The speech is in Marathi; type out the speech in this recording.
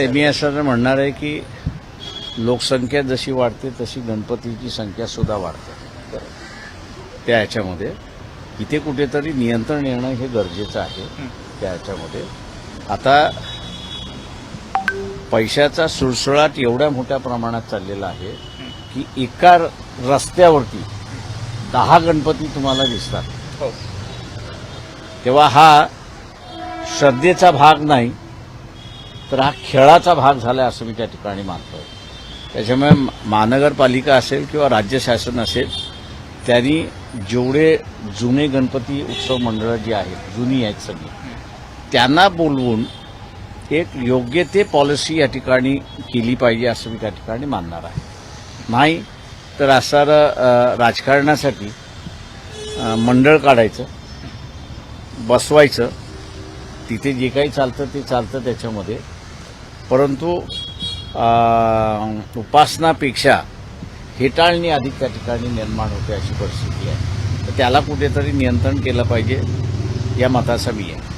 ते मी असं म्हणणार आहे की लोकसंख्या जशी वाढते तशी गणपतीची संख्या सुद्धा वाढते. त्या ह्याच्यामध्ये इथे कुठेतरी नियंत्रण येणं हे गरजेचं आहे. त्या ह्याच्यामध्ये आता पैशाचा सुळसुळाट एवढ्या मोठ्या प्रमाणात चाललेला आहे की एका रस्त्यावरती दहा गणपती तुम्हाला दिसतात. हो. तेव्हा हा श्रद्धेचा भाग नाही. तर हा खेळाचा भाग झाला असं मी त्या ठिकाणी मानतो त्याच्यामुळे महानगरपालिका असेल किंवा राज्य शासन असेल त्यांनी जेवढे जुने गणपती उत्सव मंडळं जी आहेत जुनी आहेत सगळी त्यांना बोलवून एक योग्य ते पॉलिसी या ठिकाणी केली पाहिजे असं मी त्या ठिकाणी मानणार आहे. नाही तर असणारं राजकारणासाठी मंडळ काढायचं बसवायचं तिथे जे काही चालतं ते चालतं त्याच्यामध्ये. परंतु उपासनापेक्षा हेटाळणी अधिक त्या ठिकाणी निर्माण होते अशी परिस्थिती आहे. तर त्याला कुठेतरी नियंत्रण केलं पाहिजे या मताचा मी आहे.